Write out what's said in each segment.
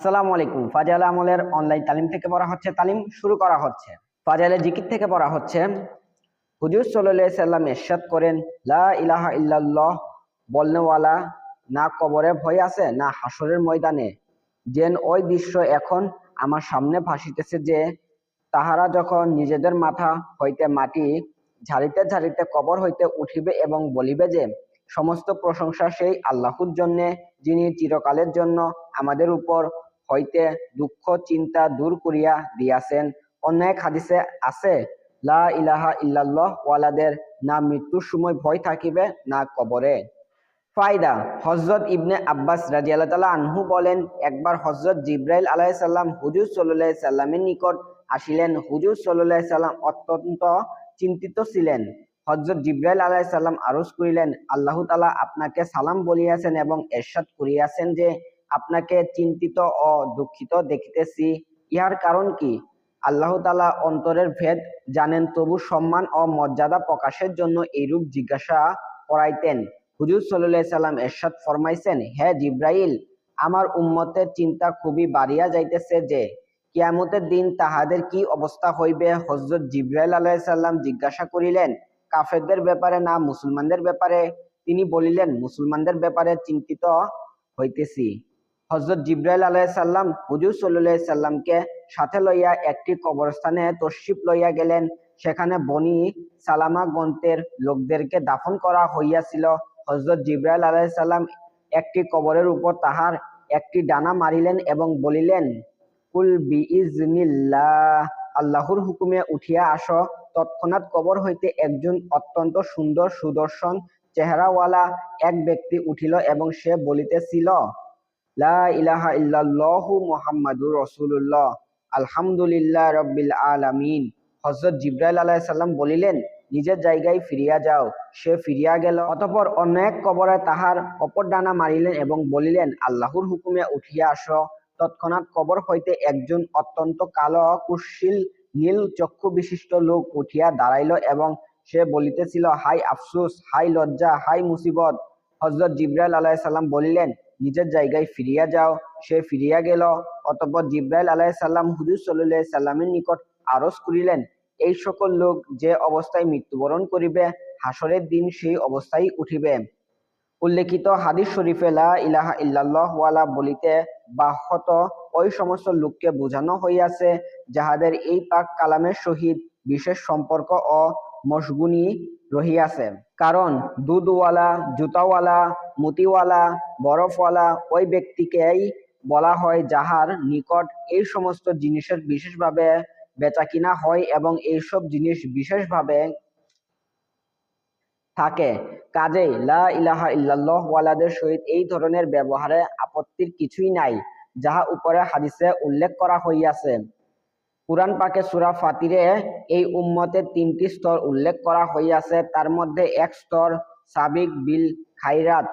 আসসালামু আলাইকুম। ফাজাল আমলের অনলাইন তালিম থেকে পড়া হচ্ছে, তালিম শুরু করা হচ্ছে। ফাজালে জিকির থেকে পড়া হচ্ছে। হুজুর সাল্লাল্লাহু সাল্লাম ইরশাদ করেন, লা ইলাহা ইল্লাল্লাহ বলনেওয়ালা না কবরে ভয় আছে, না হাসরের ময়দানে। যেন ওই দৃশ্য এখন আমার সামনে ভাসিতেছে যে, তাহারা যখন নিজেদের মাথা হইতে মাটি ঝাড়িতে ঝাড়িতে কবর হইতে উঠিবে এবং বলিবে যে, সমস্ত প্রশংসা সেই আল্লাহর জন্যে, যিনি চিরকালের জন্য আমাদের উপর হইতে দুঃখ, চিন্তা দূর করিয়া দিয়াছেন অন্য এক হাদিসে আছে, লা ইলাহা ইল্লাল্লাহ ওয়ালাদের, না মৃত্যুর সময় ভয় থাকিবে, না কবরে ফায়দা হজরত ইবনে আব্বাস রাজিয়াল্লাহ তাআলা আনহু বলেন, একবার হজরত জিব্রাইল আলাইহিস সালাম হুজুর আলাইহি সাল্লামের নিকট আসিলেন। হুজুর আলাইহি সাল্লাম অত্যন্ত চিন্তিত ছিলেন। হজরত জিব্রাইল আলাইহিস সালাম আরজ করিলেন, আল্লাহ তালা আপনাকে সালাম বলিয়াছেন এবং এরশাদ করিয়াছেন যে আপনাকে চিন্তিত ও দুঃখিত দেখিতেছি। ইহার কারণ কি? আল্লাহ তালা অন্তরের ভেদ জানেন, তবু সম্মান ও মর্যাদা প্রকাশের জন্য এইরূপ জিজ্ঞাসা করাইতেন। হুজুর সাল্লাল্লাহু সাল্লাম এরশাদ ফরমাইছেন, হে জিব্রাইল, আমার উম্মতের চিন্তা খুবই বাড়িয়া যাইতেছে যে, কিয়ামতের দিন তাহাদের কি অবস্থা হইবে? হজরত জিব্রাইল আলাইহিস সালাম জিজ্ঞাসা করিলেন, কাফেরদের ব্যাপারে না মুসলমানদের ব্যাপারে? তিনি বলিলেন, মুসলমানদের ব্যাপারে চিন্তিত হইতেছি। হজরত জিব্রাইল আলাইহিস সালাম হুজুর সাল্লাল্লাহু সাল্লামকে সাথে লইয়া একটি কবরস্থানে তশরিফ লইয়া গেলেন। সেখানে বনি সালামা গন্তের লোকদেরকে দাফন করা হইয়াছিল। হজরত জিব্রাইল আলাইহিস সালাম একটি কবরের উপর তাহার একটি ডানা মারিলেন এবং বলিলেন, কুল বিইজনিল্লাহ, আল্লাহর হুকুমে উঠিয়া আস। তৎক্ষণাৎ কবর হইতে একজন অত্যন্ত সুন্দর সুদর্শন চেহারাওয়ালা এক ব্যক্তি উঠিল এবং সে বলিতেছিল লা ইলাহা ইল্লাল্লাহু মুহাম্মাদুর রাসূলুল্লাহ। আলহামদুলিল্লাহ রাব্বিল আলামিন। হযরত জিব্রাইল আলাইহিস সালাম বলিলেন, নিজের জায়গায় ফিরিয়া যাও। সে ফিরিয়া গেল অতঃপর অন্য এক কবরে তাহার অপর ডানা মারিলেন এবং বলিলেন, আল্লাহর হুকুমে উঠিয়া আসো। তৎক্ষণাৎ কবর হইতে একজন অত্যন্ত কালো, কুশীল, নীল চক্ষু বিশিষ্ট লোক উঠিয়া দাঁড়াইল এবং সে বলিতেছিল, হাই আফসুস, হাই লজ্জা, হাই মুসিবত হজরত জিব্রাইল আলাইহিস সালাম বলিলেন নিজের জায়গায় ফিরিয়া যাও। সে ফিরিয়া গেল, অতঃপর জিব্রাইল আলাইহিস সালাম হুজুর আলাইহি সাল্লামের নিকট আরজ করিলেন, এই সকল লোক যে অবস্থায় মৃত্যুবরণ করিবে, হাসরের দিন সেই অবস্থায় উঠিবে। উল্লেখিত হাদিস শরীফে লা ইলাহা ইল্লাল্লাহ ওয়ালা বলিতে বাহত ওই সমস্ত লোককে বোঝানো হইয়াছে, যাহাদের এই পাক কালামের সহিত বিশেষ সম্পর্ক ও মশগুনি রহিয়াছে কারণ দুধওয়ালা, জুতাওয়ালা, মুতিওয়ালা, বরফওয়ালা ওই ব্যক্তিকেই বলা হয় যাহার নিকট এই সমস্ত জিনিসের বিশেষভাবে বেচাকিনা হয় এবং এইসব জিনিস বিশেষভাবে থাকে। কাজেই লা ইলাহা ইল্লাল্লাহ ওয়ালাদের সহিত এই ধরনের ব্যবহারে আপত্তির কিছুই নাই, যাহা উপরে হাদিসে উল্লেখ করা হইয়াছে। কুরআন পাকে সূরা ফাতিরে এই উম্মতের তিনটি স্তর উল্লেখ করা হইয়াছে তার মধ্যে এক স্তর সাবিক বিল খাইরাত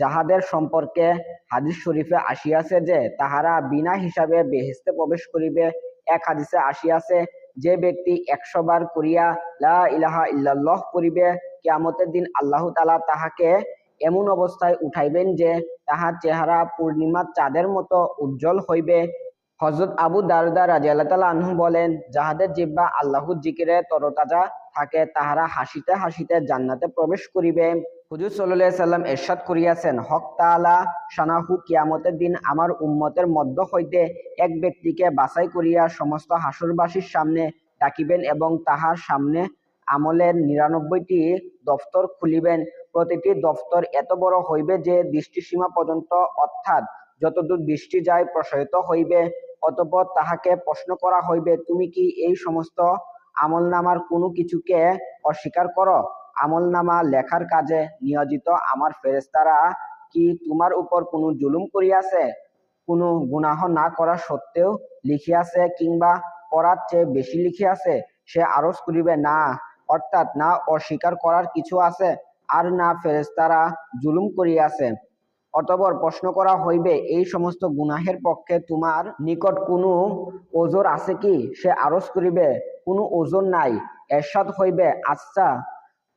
যাহাদের সম্পর্কে হাদিস শরীফে আসিয়াছে যে তাহারা বিনা হিসাবে বেহেস্তে প্রবেশ করিবে এক হাদিসে আসিয়াছে যে ব্যক্তি একশো বার করিয়া লা ইলাহা ইল্লাল্লাহ করিবে কিয়ামতের দিন আল্লাহ তালা তাহাকে এমন অবস্থায় উঠাইবেন যে তাহার চেহারা পূর্ণিমার চাঁদের মতো উজ্জ্বল হইবে। হজরত আবু দারদা রাজি আল্লাহ তালা আনহু বলেন, যাহাদের জিব্বা আল্লাহর জিকিরে তরতাজা থাকে, তাহারা হাসিতে হাসিতে জান্নাতে প্রবেশ করিবে। হুজুর সাল্লাহ সাল্লাম এরশাদ করিয়াছেন, হক তাআলা সানাহু কিয়ামতের দিন আমার উম্মতের মধ্য হইতে এক ব্যক্তিকে বাছাই করিয়া সমস্ত হাসুরবাসীর সামনে ডাকিবেন এবং তাহার সামনে আমলের নিরানব্বইটি দফতর খুলিবেন। প্রতিটি দফতর এত বড় হইবে যে দৃষ্টিসীমা পর্যন্ত অর্থাৎ যতদূর দৃষ্টি যায় প্রসারিত হইবে। অতঃপর তাহাকে প্রশ্ন করা হইবে, তুমি কি এই সমস্ত আমলনামার কোনো কিছুকে অস্বীকার করো? আমলনামা লেখার কাজে নিয়োজিত আমার ফেরেস্তারা কি তোমার উপর কোনো জুলুম করিয়াছে? কোনো গুনাহ না করা সত্ত্বেও লিখিয়াছে কিংবা করার চেয়ে বেশি লিখিয়াছে? সে আরজ করিবে, না, অর্থাৎ না, অস্বীকার করার কিছু আছে, আর না ফেরেস্তারা জুলুম করিয়াছে। অতঃপর প্রশ্ন করা হইবে, এই সমস্ত গুনাহের পক্ষে তোমার নিকট কোনো ওজোর আছে কি? সে আরজ করিবে, কোনো ওজন নাই। এরশাদ হইবে আচ্ছা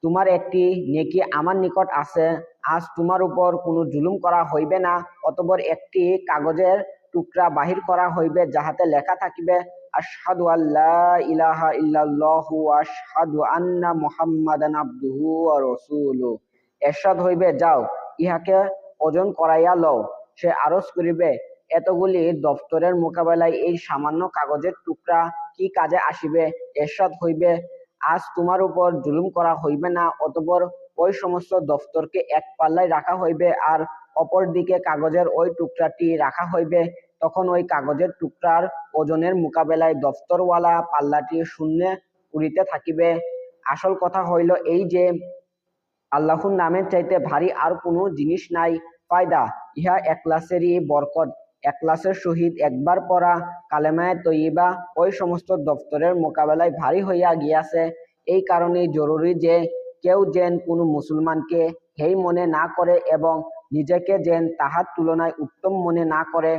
তোমার একটি নেকি আমার নিকট আছে, আজ তোমার উপর কোনো জুলুম করা হইবে না, অতঃপর একটি কাগজের টুকরা বাহির করা হইবে, যাহাতে লেখা থাকিবে, আশহাদু আল্লাহ ইলাহা ইল্লাল্লাহু আশহাদু আন্না মুহাম্মাদান ওয়া রাসূলুহু। এরশাদ হইবে, যাও, ইহাকে ওজন করাইয়া লও। সে আরজ করিবে, এতগুলি দফতরের মোকাবেলায় এই সামান্য কাগজের টুকরা কি কাজে আসিবে? এরশাদ হইবে, আজ তোমার উপর জুলুম করা হইবে না, অতঃপর ওই সমস্ত দফতরকে এক পাল্লায় রাখা হইবে, আর অপর দিকে কাগজের ওই টুকরাটি রাখা হইবে। তখন ওই কাগজের টুকরার ওজনের মোকাবেলায় দফতরওয়ালা পাল্লাটি শূন্যে উড়িতে থাকিবে। আসল কথা হইল এই যে আল্লাহর নামের চাইতে ভারী আর কোনো জিনিস নাই। ফায়দা, ইহা একলাসেরই বরকত। একলাসের সহিত একবার পড়া, কালেমায় তৈবা ওই সমস্ত দফতরের মোকাবেলায় ভারী হইয়া গিয়াছে। এই কারণেই জরুরি যে কেউ যেন কোনো মুসলমানকে হেই মনে না করে এবং নিজেকে যেন তাহার তুলনায় উত্তম মনে না করে।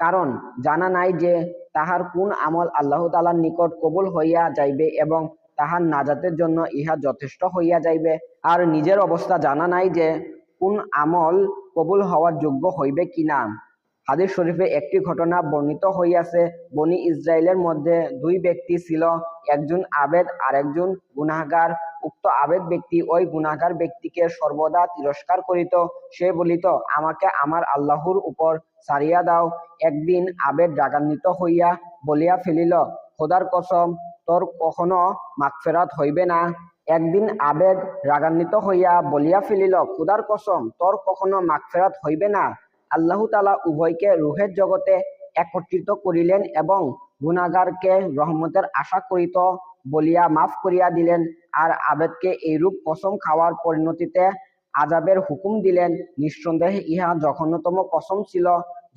কারণ জানা নাই যে তাহার কোন আমল আল্লাহ তালার নিকট কবুল হইয়া যাইবে এবং তাহার নাজাতের জন্য ইহা যথেষ্ট হইয়া যাইবে। আর নিজের অবস্থা জানা নাই যে কোন আমল কবুল হওয়ার যোগ্য হইবে কিনা হাদিস শরীফে একটি ঘটনা বর্ণিত হইয়াছে, বনি ইসরায়েলের মধ্যে দুই ব্যক্তি ছিল, একজন আবেদ আর একজন গুনাহগার। উক্ত আবেদ ব্যক্তি ওই গুনাহগার ব্যক্তিকে সর্বদা তিরস্কার করিত। সে বলিত, আমাকে আমার আল্লাহর উপর সারিয়া দাও। একদিন আবেদ রাগান্বিত হইয়া বলিয়া ফেলিল, খোদার কসম তোর কখনো মাগফেরাত হইবে না। একদিন আবেদ রাগান্বিত হইয়া বলিয়া ফেলিল, খুদার কসম, তোর কখনো মাগফেরাত হইবে না? আল্লাহ তালা উভয়কে রুহের জগতে একত্রিত করিলেন এবং গুনাগারকে রহমতের আশা করিত বলিয়া মাফ করিয়া দিলেন আর আবেদকে এইরূপ কসম খাওয়ার পরিণতিতে আজাবের হুকুম দিলেন। নিঃসন্দেহে ইহা জঘন্যতম কসম ছিল।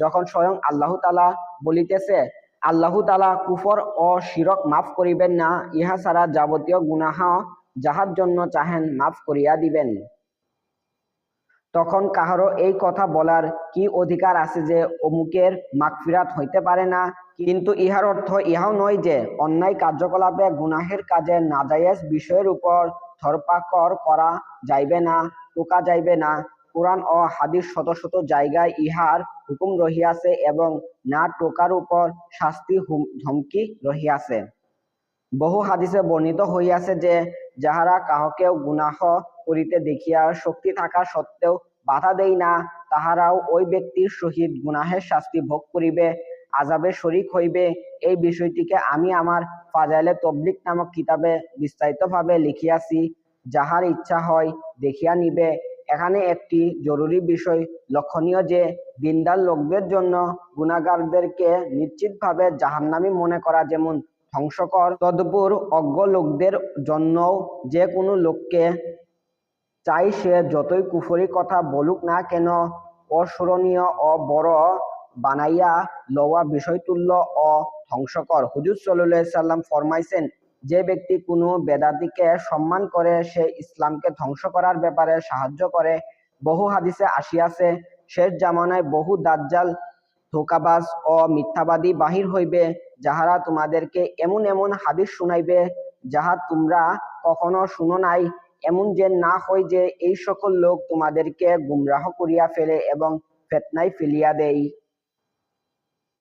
যখন স্বয়ং আল্লাহ তালা বলিতেছে আল্লাহ তালা কুফর ও শিরক মাফ করিবেন না, ইহা ছাড়া যাবতীয় গুনাহ যাহার জন্য চাহেন মাফ করিয়া দিবেন। তখন কাহারও এই কথা বলার কি অধিকার আছে যে অমুকের মাগফিরাত হইতে পারে না? কিন্তু ইহার অর্থ ইহাও নয় যে অন্যায় কার্যকলাপে গুনাহের কাজে নাজায়েজ বিষয়ের উপর ধরপাকড় করা যাইবে না, টোকা যাইবে না কোরআন ও হাদিস শত শত জায়গায় ইহার হুকুম রহিয়াছে এবং না টোকার উপর শাস্তি ধমকি রহিয়াছে। বহু হাদিসে বর্ণিত হইয়াছে যে, যাহারা কাহকেও গুনাহ করিতে দেখিয়া শক্তি থাকা সত্ত্বেও বাধা দেই না, তাহারাও ওই ব্যক্তির সহিত গুনাহের শাস্তি ভোগ করিবে আজাবে শরিক হইবে। এই বিষয়টিকে আমি আমার ফাজাইলে তবলিক নামক কিতাবে বিস্তারিতভাবে লিখিয়াছি। যাহার ইচ্ছা হয় দেখিয়া নিবে এখানে একটি জরুরি বিষয় লক্ষণীয় যে দিনদার লোকদের জন্য গুণাগারদেরকে নিশ্চিতভাবে জাহান্নামী মনে করা যেমন ধ্বংসকর। তদপুর অজ্ঞ লোকদের জন্যও যে কোনো লোককে চাই সে যতই কুফরি কথা বলুক না কেন, অস্মরণীয় ও বড় বানাইয়া লওয়া বিষয়তুল্য ও ধ্বংসকর হুজুর সাল্লাম ফরমাইছেন যে ব্যক্তি কোনো বেদাতিকে সম্মান করে, সে ইসলামকে ধ্বংস করার ব্যাপারে সাহায্য করে। বহু হাদিসে আসিয়াছে, শেষ জামানায় বহু দাজ্জাল, ধোকাবাজ ও মিথ্যাবাদী বাহির হইবে, যাহারা তোমাদেরকে এমন এমন হাদিস শুনাইবে, যাহা তোমরা কখনো শুনো নাই। এমন যে না হয় যে এই সকল লোক তোমাদেরকে গুমরাহ করিয়া ফেলে এবং ফেতনায় ফেলিয়া দেয়।